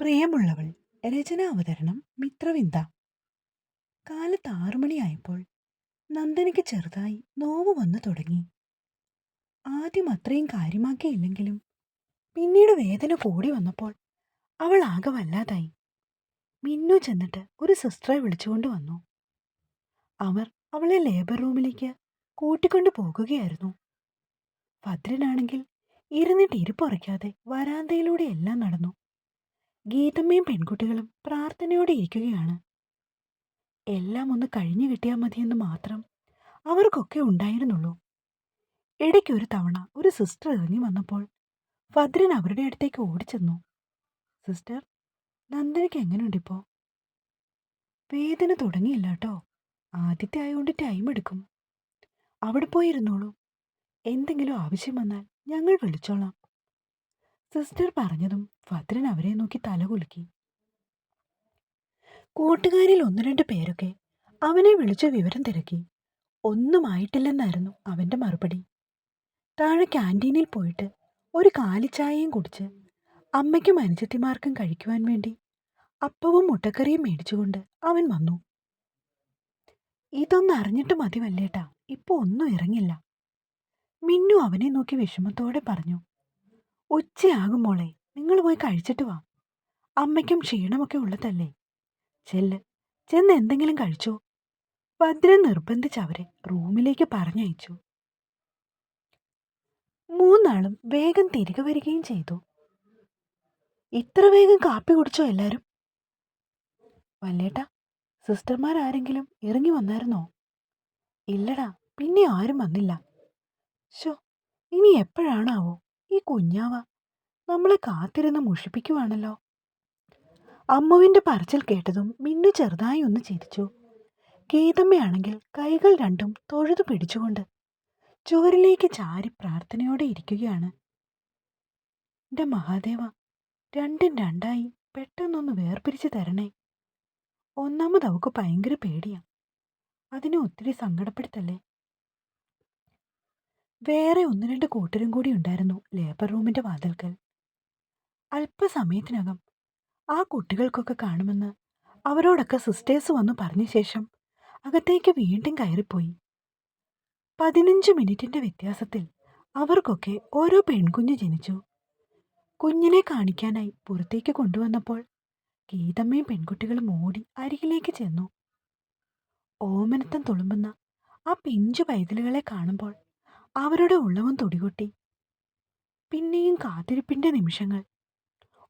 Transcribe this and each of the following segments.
പ്രിയമുള്ളവൾ രചനാവതരണം മിത്രവിന്ദ. കാലത്ത് ആറുമണിയായപ്പോൾ നന്ദനയ്ക്ക് ചെറുതായി നോവ് വന്നു തുടങ്ങി. ആദ്യം അത്രയും കാര്യമാക്കിയില്ലെങ്കിലും പിന്നീട് വേദന കൂടി വന്നപ്പോൾ അവൾ ആകെ വല്ലാതായി. മിന്നു ചെന്നിട്ട് ഒരു സിസ്റ്ററെ വിളിച്ചുകൊണ്ട് വന്നു. അവർ അവളെ ലേബർ റൂമിലേക്ക് കൂട്ടിക്കൊണ്ടു പോകുകയായിരുന്നു. ഭദ്രനാണെങ്കിൽ ഇരുന്നിട്ട് ഇരിപ്പുറയ്ക്കാതെ വരാന്തയിലൂടെ എല്ലാം നടന്നു. ഗീതമ്മയും പെൺകുട്ടികളും പ്രാർത്ഥനയോടെ ഇരിക്കുകയാണ്. എല്ലാം ഒന്ന് കഴിഞ്ഞു കിട്ടിയാൽ മതിയെന്ന് മാത്രം അവർക്കൊക്കെ ഉണ്ടായിരുന്നുള്ളൂ. ഇടയ്ക്കൊരു തവണ ഒരു സിസ്റ്റർ ഇറങ്ങി വന്നപ്പോൾ ഭദ്രൻ അവരുടെ അടുത്തേക്ക് ഓടിച്ചെന്നു. സിസ്റ്റർ നന്ദനയ്ക്ക് എങ്ങനെയുണ്ടിപ്പോ വേദന തുടങ്ങിയില്ല കേട്ടോ ആദ്യത്തെ ആയതുകൊണ്ട് ടൈം എടുക്കും. അവിടെ പോയിരുന്നോളൂ. എന്തെങ്കിലും ആവശ്യം വന്നാൽ ഞങ്ങൾ വിളിച്ചോളാം. സിസ്റ്റർ പറഞ്ഞതും ഭദ്രൻ അവരെ നോക്കി തലകുലുക്കി കൂട്ടുകാരിൽ ഒന്ന് രണ്ട് പേരൊക്കെ അവനെ വിളിച്ച് വിവരം തിരക്കി. ഒന്നുമായിട്ടില്ലെന്നായിരുന്നു അവന്റെ മറുപടി. താഴെ ക്യാന്റീനിൽ പോയിട്ട് ഒരു കാലിച്ചായയും കുടിച്ച് അമ്മയ്ക്കും അനുജത്തിമാർക്കും കഴിക്കുവാൻ വേണ്ടി അപ്പവും മുട്ടക്കറിയും മേടിച്ചുകൊണ്ട് അവൻ വന്നു. ഇതൊന്നും അറിഞ്ഞിട്ട് മതി വല്ലേട്ടാ ഇപ്പൊ ഒന്നും ഇറങ്ങില്ല. മിന്നു അവനെ നോക്കി വിഷമത്തോടെ പറഞ്ഞു. ഉച്ചയാകും മോളെ. നിങ്ങൾ പോയി കഴിച്ചിട്ട് വാ. അമ്മയ്ക്കും ക്ഷീണമൊക്കെ ഉള്ളതല്ലേ? ചെല്ല്. ചെന്ന് എന്തെങ്കിലും കഴിച്ചോ? ഭദ്രൻ നിർബന്ധിച്ച് അവരെ റൂമിലേക്ക് പറഞ്ഞയച്ചു. മൂന്നാളും വേഗം തിരികെ വരികയും ചെയ്തു. ഇത്ര വേഗം കാപ്പി കുടിച്ചോ എല്ലാരും? വല്ലേട്ടാ സിസ്റ്റർമാരാരെങ്കിലും ഇറങ്ങി വന്നായിരുന്നോ? ഇല്ലടാ പിന്നെ ആരും വന്നില്ല. ഷോ ഇനി എപ്പോഴാണാവോ? ഈ കുഞ്ഞാവ നമ്മളെ കാത്തിരുന്ന് മുഷിപ്പിക്കുവാണല്ലോ. അമ്മുവിന്റെ പറച്ചിൽ കേട്ടതും മിന്നു ചെറുതായി ഒന്ന് ചിരിച്ചു. ഗീതമ്മയാണെങ്കിൽ കൈകൾ രണ്ടും തൊഴുതു പിടിച്ചുകൊണ്ട് ചുവരിലേക്ക് ചാരി പ്രാർത്ഥനയോടെ ഇരിക്കുകയാണ്. എന്റെ മഹാദേവ രണ്ടും രണ്ടായി പെട്ടെന്നൊന്ന് വേർപിരിച്ചു തരണേ. ഒന്നാമത് അവക്ക് ഭയങ്കര പേടിയാ. അതിനെ ഒത്തിരി സങ്കടപ്പെടുത്തല്ലേ? വേറെ ഒന്ന് രണ്ട് കൂട്ടരും കൂടി ഉണ്ടായിരുന്നു ലേബർ റൂമിന്റെ വാതിൽക്കൽ. അല്പസമയത്തിനകം ആ കുട്ടികൾക്കൊക്കെ കാണുമെന്ന് അവരോടൊക്കെ സിസ്റ്റേഴ്സ് വന്നു പറഞ്ഞ ശേഷം അകത്തേക്ക് വീണ്ടും കയറിപ്പോയി. പതിനഞ്ച് മിനിറ്റിന്റെ വ്യത്യാസത്തിൽ അവർക്കൊക്കെ ഓരോ പെൺകുഞ്ഞ് ജനിച്ചു. കുഞ്ഞിനെ കാണിക്കാനായി പുറത്തേക്ക് കൊണ്ടുവന്നപ്പോൾ ഗീതമ്മയും പെൺകുട്ടികളും ഓടി അരികിലേക്ക് ചെന്നു. ഓമനത്തം തുളുമ്പുന്ന ആ പിഞ്ചു പൈതലുകളെ കാണുമ്പോൾ അവരുടെ ഉള്ളവും തുടികൊട്ടി. പിന്നെയും കാത്തിരിപ്പിന്റെ നിമിഷങ്ങൾ.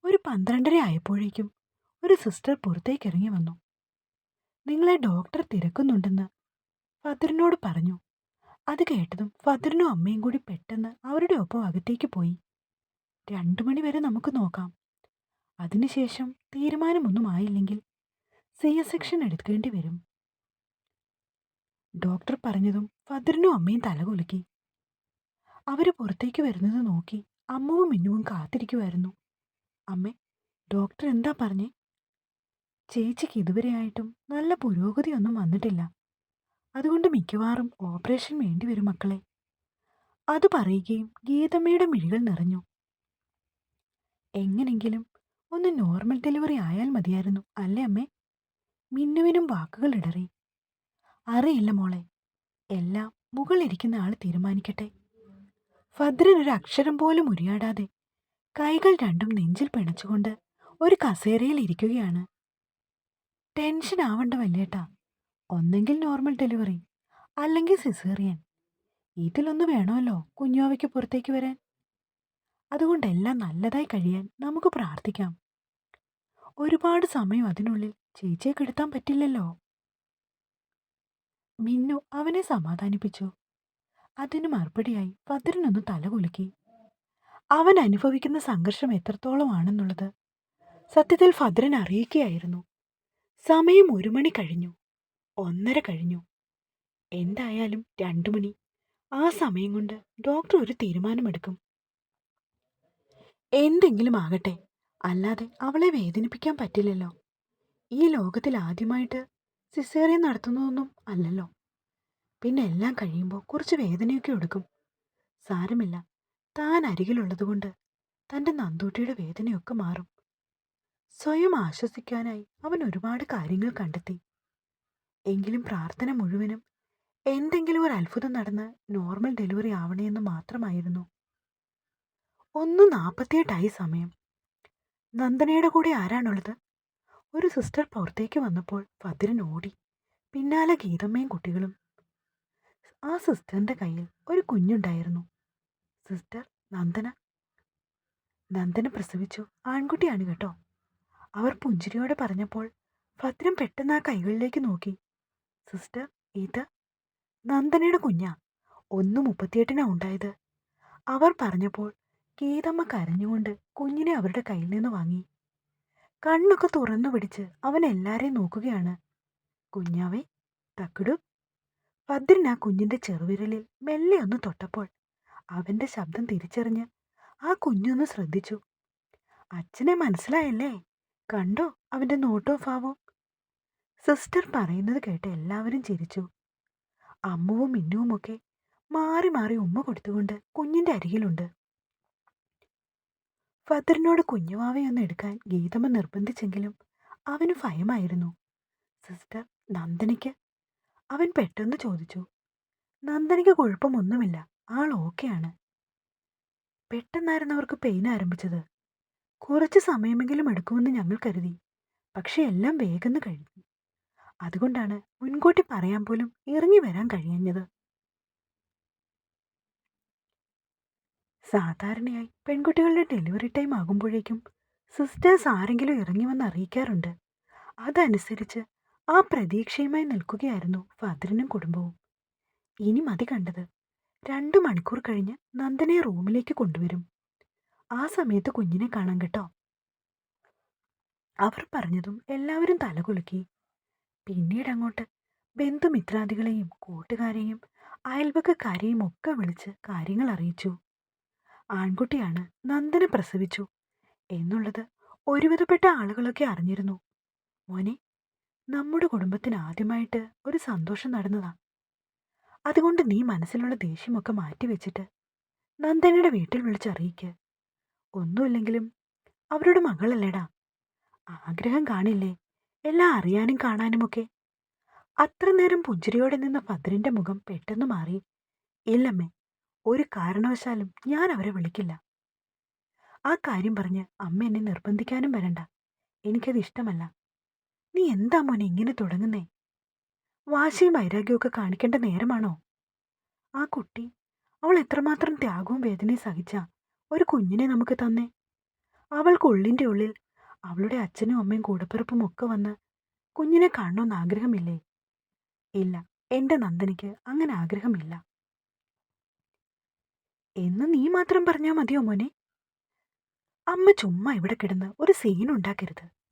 ഒരു പന്ത്രണ്ടര ആയപ്പോഴേക്കും ഒരു സിസ്റ്റർ പുറത്തേക്ക് ഇറങ്ങി വന്നു. നിങ്ങളെ ഡോക്ടർ തിരക്കുന്നുണ്ടെന്ന് ഫദറിനോട് പറഞ്ഞു. അത് കേട്ടതും ഫദറിനും അമ്മയും കൂടി പെട്ടെന്ന് അവരുടെ ഒപ്പം അകത്തേക്ക് പോയി. രണ്ടു മണി വരെ നമുക്ക് നോക്കാം. അതിനുശേഷം തീരുമാനമൊന്നും ആയില്ലെങ്കിൽ സി എസ് സെക്ഷൻ എടുക്കേണ്ടി വരും. ഡോക്ടർ പറഞ്ഞതും ഫദറിനും അമ്മയും തലകുലുക്കി. അവർ പുറത്തേക്ക് വരുന്നത് നോക്കി അമ്മവും മിന്നുവും കാത്തിരിക്കുമായിരുന്നു അമ്മേ ഡോക്ടർ എന്താ പറഞ്ഞേ? ചേച്ചിക്ക് ഇതുവരെയായിട്ടും നല്ല പുരോഗതിയൊന്നും വന്നിട്ടില്ല. അതുകൊണ്ട് മിക്കവാറും ഓപ്പറേഷൻ വേണ്ടിവരും മക്കളെ. അത് പറയുകയും ഗീതമ്മയുടെ മിഴികൾ നിറഞ്ഞു. എങ്ങനെങ്കിലും ഒന്ന് നോർമൽ ഡെലിവറി ആയാൽ മതിയായിരുന്നു അല്ലേ അമ്മേ? മിന്നുവിനും വാക്കുകൾ ഇടറി. അറിയില്ല മോളെ എല്ലാം മുകളിരിക്കുന്ന ആൾ തീരുമാനിക്കട്ടെ. ഭദ്രൻ ഒരു അക്ഷരം പോലും ഉരിയാടാതെ കൈകൾ രണ്ടും നെഞ്ചിൽ പിണച്ചുകൊണ്ട് ഒരു കസേരയിൽ ഇരിക്കുകയാണ്. ടെൻഷൻ ആവണ്ട വല്യേട്ടാ ഒന്നെങ്കിൽ നോർമൽ ഡെലിവറി അല്ലെങ്കിൽ സിസേറിയൻ. ഇതിലൊന്ന് വേണമല്ലോ കുഞ്ഞോവയ്ക്ക് പുറത്തേക്ക് വരാൻ? അതുകൊണ്ടെല്ലാം നല്ലതായി കഴിയാൻ നമുക്ക് പ്രാർത്ഥിക്കാം. ഒരുപാട് സമയം അതിനുള്ളിൽ ചേച്ചിയെ കെടുത്താൻ പറ്റില്ലല്ലോ. മിന്നു അവനെ സമാധാനിപ്പിച്ചു. അതിന് മറുപടിയായി ഭദ്രനൊന്ന് തലകുലുക്കി അവൻ അനുഭവിക്കുന്ന സംഘർഷം എത്രത്തോളമാണെന്നുള്ളത് സത്യത്തിൽ ഭദ്രൻ അറിയിക്കുകയായിരുന്നു. സമയം ഒരു മണി കഴിഞ്ഞു. ഒന്നര കഴിഞ്ഞു. എന്തായാലും രണ്ടു മണി. ആ സമയം കൊണ്ട് ഡോക്ടർ ഒരു തീരുമാനമെടുക്കും. എന്തെങ്കിലും ആകട്ടെ. അല്ലാതെ അവളെ വേദനിപ്പിക്കാൻ പറ്റില്ലല്ലോ. ഈ ലോകത്തിൽ ആദ്യമായിട്ട് സിസേറിയൻ നടത്തുന്നതൊന്നും അല്ലല്ലോ. പിന്നെ എല്ലാം കഴിയുമ്പോൾ കുറച്ച് വേദനയൊക്കെ എടുക്കും. സാരമില്ല. താൻ അരികിലുള്ളതുകൊണ്ട് തന്റെ നന്തൂട്ടിയുടെ വേദനയൊക്കെ മാറും. സ്വയം ആശ്വസിക്കാനായി അവൻ ഒരുപാട് കാര്യങ്ങൾ കണ്ടെത്തി. എങ്കിലും പ്രാർത്ഥന മുഴുവനും എന്തെങ്കിലും ഒരു അത്ഭുതം നടന്ന് നോർമൽ ഡെലിവറി ആവണേന്ന് മാത്രമായിരുന്നു. ഒന്ന് നാൽപ്പത്തിയെട്ടായി സമയം. നന്ദനയുടെ കൂടെ ആരാണുള്ളത്? ഒരു സിസ്റ്റർ പുറത്തേക്ക് വന്നപ്പോൾ ഭദ്രൻ ഓടി. പിന്നാലെ ഗീതമ്മയും കുട്ടികളും. ആ സിസ്റ്ററിന്റെ കയ്യിൽ ഒരു കുഞ്ഞുണ്ടായിരുന്നു. സിസ്റ്റർ നന്ദന. നന്ദന പ്രസവിച്ചു. ആൺകുട്ടിയാണ് കേട്ടോ. അവർ പുഞ്ചിരിയോടെ പറഞ്ഞപ്പോൾ ഭദ്രം പെട്ടെന്ന് ആ കൈകളിലേക്ക് നോക്കി. സിസ്റ്റർ ഇത് നന്ദനയുടെ കുഞ്ഞാ. ഒന്ന് മുപ്പത്തിയെട്ടിനാ ഉണ്ടായത്. അവർ പറഞ്ഞപ്പോൾ കീതമ്മ കരഞ്ഞുകൊണ്ട് കുഞ്ഞിനെ അവരുടെ കയ്യിൽ നിന്ന് വാങ്ങി. കണ്ണൊക്കെ തുറന്നു പിടിച്ച് അവൻ എല്ലാരെയും നോക്കുകയാണ്. കുഞ്ഞാവേ തക്കിടു ഭദ്രൻ ആ കുഞ്ഞിന്റെ ചെറുവിരലിൽ മെല്ലെ ഒന്ന് തൊട്ടപ്പോൾ അവന്റെ ശബ്ദം തിരിച്ചറിഞ്ഞ് ആ കുഞ്ഞൊന്ന് ശ്രദ്ധിച്ചു. അച്ഛനെ മനസ്സിലായല്ലേ? കണ്ടോ അവന്റെ നോട്ടോ ഫാവോ സിസ്റ്റർ പറയുന്നത് കേട്ട് എല്ലാവരും ചിരിച്ചു. അമ്മുവും മിന്നുവുമൊക്കെ മാറി മാറി ഉമ്മ കൊടുത്തുകൊണ്ട് കുഞ്ഞിന്റെ അരികിലുണ്ട്. ഫദറിനോട് കുഞ്ഞുവാവയൊന്ന് എടുക്കാൻ ഗീതമ്മ നിർബന്ധിച്ചെങ്കിലും അവന് ഭയമായിരുന്നു. സിസ്റ്റർ നന്ദനയ്ക്ക് അവൻ പെട്ടെന്ന് ചോദിച്ചു നന്ദനയ്ക്ക് കുഴപ്പമൊന്നുമില്ല. ആൾ ഓക്കെയാണ്. പെട്ടെന്നായിരുന്നു അവർക്ക് പെയിൻ ആരംഭിച്ചത്. കുറച്ച് സമയമെങ്കിലും എടുക്കുമെന്ന് ഞങ്ങൾ കരുതി. പക്ഷെ എല്ലാം വേഗന്ന് കഴിഞ്ഞു. അതുകൊണ്ടാണ് മുൻകൂട്ടി പറയാൻ പോലും ഇറങ്ങി വരാൻ കഴിയഞ്ഞത്. സാധാരണയായി പെൺകുട്ടികളുടെ ഡെലിവറി ടൈം ആകുമ്പോഴേക്കും സിസ്റ്റേഴ്സ് ആരെങ്കിലും ഇറങ്ങി വന്ന് അറിയിക്കാറുണ്ട്. അതനുസരിച്ച് ആ പ്രതീക്ഷയുമായി നിൽക്കുകയായിരുന്നു ഫാദറിനും കുടുംബവും. ഇനി മതി കണ്ടത്. രണ്ടു മണിക്കൂർ കഴിഞ്ഞ് നന്ദനെ റൂമിലേക്ക് കൊണ്ടുവരും. ആ സമയത്ത് കുഞ്ഞിനെ കാണാൻ കേട്ടോ. അവർ പറഞ്ഞതും എല്ലാവരും തലകുലുക്കി. പിന്നീട് അങ്ങോട്ട് ബന്ധുമിത്രാദികളെയും കൂട്ടുകാരെയും അയൽവക്കക്കാരെയും ഒക്കെ വിളിച്ച് കാര്യങ്ങൾ അറിയിച്ചു. ആൺകുട്ടിയാണ് നന്ദനെ പ്രസവിച്ചു. എന്നുള്ളത് ഒരുവിധപ്പെട്ട ആളുകളൊക്കെ അറിഞ്ഞിരുന്നു. മോനെ നമ്മുടെ കുടുംബത്തിന് ആദ്യമായിട്ട് ഒരു സന്തോഷം നടന്നതാ. അതുകൊണ്ട് നീ മനസ്സിലുള്ള ദേഷ്യമൊക്കെ മാറ്റിവെച്ചിട്ട് നന്ദനയുടെ വീട്ടിൽ വിളിച്ചറിയിക്ക് ഒന്നുമില്ലെങ്കിലും അവരുടെ മകളല്ലേടാ. ആഗ്രഹം കാണില്ലേ? എല്ലാം അറിയാനും കാണാനുമൊക്കെ. അത്ര നേരം പുഞ്ചിരിയോടെ നിന്ന ഭദ്രന്റെ മുഖം പെട്ടെന്ന് മാറി. ഇല്ലമ്മേ ഒരു കാരണവശാലും ഞാൻ അവരെ വിളിക്കില്ല. ആ കാര്യം പറഞ്ഞ് അമ്മ എന്നെ നിർബന്ധിക്കാനും വരണ്ട. എനിക്കത് ഇഷ്ടമല്ല. നീ എന്താ മോനെ ഇങ്ങനെ തുടങ്ങുന്നേ? വാശിയും വൈരാഗ്യവും കാണിക്കേണ്ട നേരമാണോ? ആ കുട്ടി അവൾ എത്രമാത്രം ത്യാഗവും വേദനയും സഹിച്ച ഒരു കുഞ്ഞിനെ നമുക്ക് തന്നേ? അവൾക്ക് ഉള്ളിന്റെ ഉള്ളിൽ അവളുടെ അച്ഛനും അമ്മയും കൂടപ്പിറപ്പും ഒക്കെ വന്ന് കുഞ്ഞിനെ കാണണമെന്ന് ആഗ്രഹമില്ലേ? ഇല്ല എന്റെ നന്ദനിക്ക് അങ്ങനെ ആഗ്രഹമില്ല. എന്ന് നീ മാത്രം പറഞ്ഞാ മതിയോ മോനെ? അമ്മ ചുമ്മാ ഇവിടെ കിടന്ന് ഒരു സീൻ ഉണ്ടാക്കരുത്.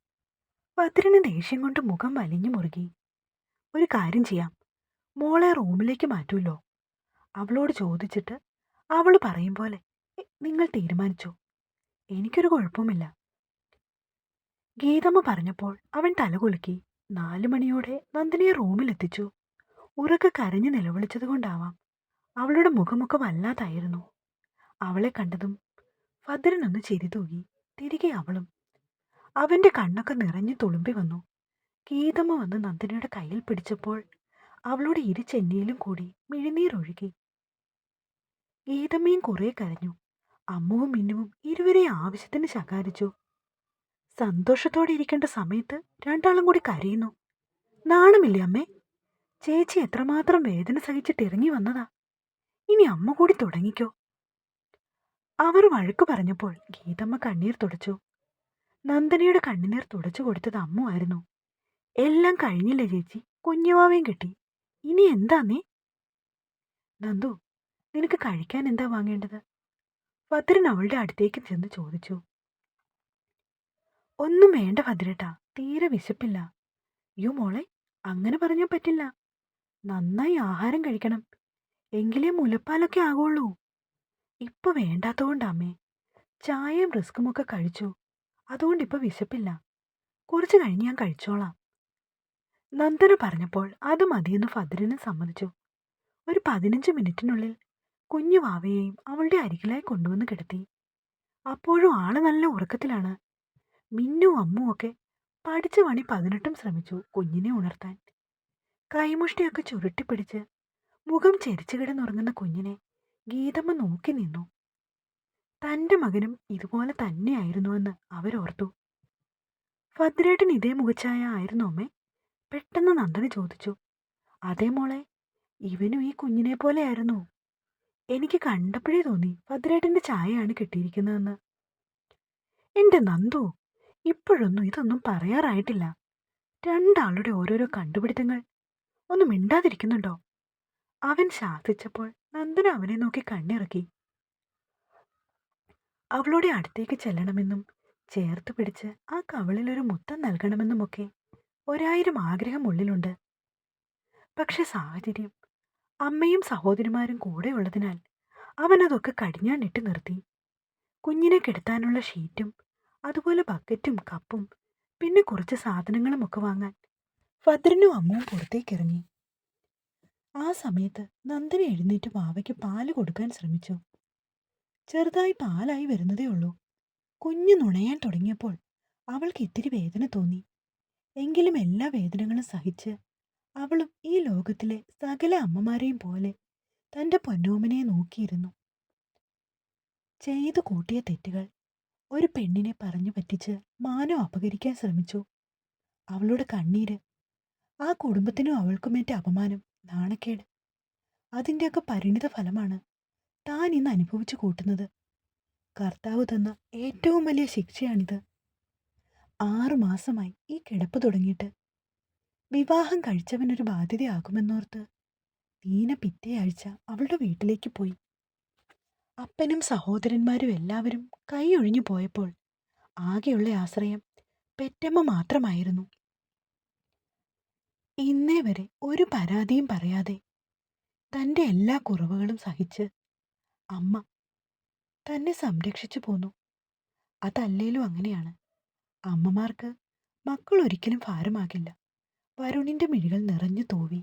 ഭദ്രന് ദേഷ്യം കൊണ്ട് മുഖം വലിഞ്ഞു മുറുകി. ഒരു കാര്യം ചെയ്യാം. മോളെ റൂമിലേക്ക് മാറ്റൂല്ലോ. അവളോട് ചോദിച്ചിട്ട് അവൾ പറയും പോലെ നിങ്ങൾ തീരുമാനിച്ചു. എനിക്കൊരു കുഴപ്പമില്ല ഗീതമ്മ പറഞ്ഞപ്പോൾ അവൻ തലകുലുക്കി നാലു മണിയോടെ നന്ദിനിയെ റൂമിലെത്തിച്ചു. ഉറക്കെ കരഞ്ഞു നിലവിളിച്ചതുകൊണ്ടാവാം അവളുടെ മുഖമൊക്കെ വല്ലാതായിരുന്നു. അവളെ കണ്ടതും ഭദ്രനൊന്ന് ചിരി തൂകി. തിരികെ അവളും അവന്റെ കണ്ണൊക്കെ നിറഞ്ഞു തുളുമ്പി വന്നു. ഗീതമ്മ വന്ന് നന്ദിനിയുടെ കയ്യിൽ പിടിച്ചപ്പോൾ അവളുടെ ഇരു ചെന്നിയിലും കൂടി മിഴിനീരൊഴുകി. ഗീതമ്മയും കുറെ കരഞ്ഞു. അമ്മുവും മിന്നുവും ഇരുവരെ ആവശ്യത്തിന് ശകാരിച്ചു. സന്തോഷത്തോടെ ഇരിക്കേണ്ട സമയത്ത് രണ്ടാളും കൂടി കരയുന്നു. നാണമില്ലേ അമ്മേ? ചേച്ചി എത്രമാത്രം വേദന സഹിച്ചിട്ട് ഇറങ്ങി വന്നതാ. ഇനി അമ്മ കൂടി തുടങ്ങിക്കോ. അവർ വഴക്കു പറഞ്ഞപ്പോൾ ഗീതമ്മ കണ്ണീർ തുടച്ചു. നന്ദനയുടെ കണ്ണുനീർ തുടച്ചു കൊടുത്തത് അമ്മുവായിരുന്നു. എല്ലാം കഴിഞ്ഞില്ലേ ചേച്ചി? കുഞ്ഞുവാവേം കിട്ടി. ഇനി എന്താ നീ? നന്ദു നിനക്ക് കഴിക്കാൻ എന്താ വാങ്ങേണ്ടത്? ഭദ്രൻ അവളുടെ അടുത്തേക്ക് ചെന്ന് ചോദിച്ചു. ഒന്നും വേണ്ട ഭദ്രേട്ടാ തീരെ വിശപ്പില്ല. യോ മോളെ അങ്ങനെ പറഞ്ഞാൽ പറ്റില്ല. നന്നായി ആഹാരം കഴിക്കണം. എങ്കിലേ മുലപ്പാലൊക്കെ ആകുള്ളൂ. ഇപ്പൊ വേണ്ടാത്തോണ്ട് അമ്മേ ചായയും റിസ്കുമൊക്കെ കഴിച്ചു. അതുകൊണ്ട് ഇപ്പൊ വിശപ്പില്ല. കുറച്ച് കഴിഞ്ഞ് ഞാൻ കഴിച്ചോളാം. നന്ദന പറഞ്ഞപ്പോൾ അത് മതിയെന്ന് ഫദറിനെ സമ്മതിച്ചു. ഒരു പതിനഞ്ച് മിനിറ്റിനുള്ളിൽ കുഞ്ഞു വാവയെയും അവളുടെ അരികിലായി കൊണ്ടുവന്ന് കിടത്തി. അപ്പോഴും ആൾ നല്ല ഉറക്കത്തിലാണ്. മിന്നും അമ്മും ഒക്കെ പഠിച്ച പണി പതിനെട്ടും ശ്രമിച്ചു കുഞ്ഞിനെ ഉണർത്താൻ. കൈമുഷ്ടിയൊക്കെ ചുരുട്ടിപ്പിടിച്ച് മുഖം ചെരിച്ചു കിടന്നുറങ്ങുന്ന കുഞ്ഞിനെ ഗീതമ്മ നോക്കി നിന്നു. തന്റെ മകനും ഇതുപോലെ തന്നെയായിരുന്നുവെന്ന് അവരോർത്തു. ഭദ്രേട്ടൻ ഇതേ മുഖച്ഛായ ആയിരുന്നു അമ്മേ. പെട്ടെന്ന് നന്ദന ചോദിച്ചു അതേ മോളെ ഇവനും ഈ കുഞ്ഞിനെ പോലെയായിരുന്നു. എനിക്ക് കണ്ടപ്പോഴേ തോന്നി ഭദ്രേട്ടന്റെ ചായയാണ് കിട്ടിയിരിക്കുന്നതെന്ന്. എന്റെ നന്ദു ഇപ്പോഴൊന്നും ഇതൊന്നും പറയാറായിട്ടില്ല. രണ്ടാളുടെ ഓരോരോ കണ്ടുപിടുത്തങ്ങൾ. ഒന്നും മിണ്ടാതിരിക്കുന്നുണ്ടോ? അവൻ ശാസിച്ചപ്പോൾ നന്ദന അവനെ നോക്കി കണ്ണിറക്കി. അവളുടെ അടുത്തേക്ക് ചെല്ലണമെന്നും ചേർത്ത് പിടിച്ച് ആ കവളിൽ ഒരു മുത്തം നൽകണമെന്നുമൊക്കെ ഒരായിരം ആഗ്രഹം ഉള്ളിലുണ്ട്. പക്ഷെ സാഹചര്യം അമ്മയും സഹോദരിമാരും കൂടെ ഉള്ളതിനാൽ അവൻ അതൊക്കെ കടിഞ്ഞാണിട്ട് നിർത്തി. കുഞ്ഞിനെ കെടുത്താനുള്ള ഷീറ്റും അതുപോലെ ബക്കറ്റും കപ്പും പിന്നെ കുറച്ച് സാധനങ്ങളും ഒക്കെ വാങ്ങാൻ ഭദ്രനും അമ്മയും പുറത്തേക്കിറങ്ങി. ആ സമയത്ത് നന്ദന എഴുന്നേറ്റ് മാവയ്ക്ക് പാൽ കൊടുക്കാൻ ശ്രമിച്ചു. ചെറുതായി പാലായി വരുന്നതേ ഉള്ളൂ. കുഞ്ഞു നുണയാൻ തുടങ്ങിയപ്പോൾ അവൾക്ക് ഇത്തിരി വേദന തോന്നി. എങ്കിലും എല്ലാ വേദനകളും സഹിച്ച് അവളും ഈ ലോകത്തിലെ സകല അമ്മമാരെയും പോലെ തന്റെ പൊന്നോമനെ നോക്കിയിരുന്നു. ചെയ്തു കൂട്ടിയ തെറ്റുകൾ ഒരു പെണ്ണിനെ പറഞ്ഞു പറ്റിച്ച് മാനം അപകരിക്കാൻ ശ്രമിച്ചു. അവളുടെ കണ്ണീര് ആ കുടുംബത്തിനും അവൾക്കുമേറ്റ അപമാനം നാണക്കേട്. അതിന്റെയൊക്കെ പരിണിത ഫലമാണ് താൻ ഇന്ന് അനുഭവിച്ചു കൂട്ടുന്നത്. കർത്താവ് തന്ന ഏറ്റവും വലിയ ശിക്ഷയാണിത്. ആറു മാസമായി ഈ കിടപ്പ് തുടങ്ങിയിട്ട്. വിവാഹം കഴിച്ചവനൊരു ബാധ്യതയാകുമെന്നോർത്ത് നീന പിറ്റേ ആഴ്ച അവളുടെ വീട്ടിലേക്ക് പോയി. അപ്പനും സഹോദരന്മാരും എല്ലാവരും കൈയൊഴിഞ്ഞു പോയപ്പോൾ ആകെയുള്ള ആശ്രയം പെറ്റമ്മ മാത്രമായിരുന്നു. ഇന്നേ വരെ ഒരു പരാതിയും പറയാതെ തന്റെ എല്ലാ കുറവുകളും സഹിച്ച് അമ്മ തന്നെ സംരക്ഷിച്ചു പോന്നു. അതല്ലേലും അങ്ങനെയാണ്. അമ്മമാർക്ക് മക്കൾ ഒരിക്കലും ഭാരമാകില്ല. വരുണിന്റെ മിഴികൾ നിറഞ്ഞു തൂവി.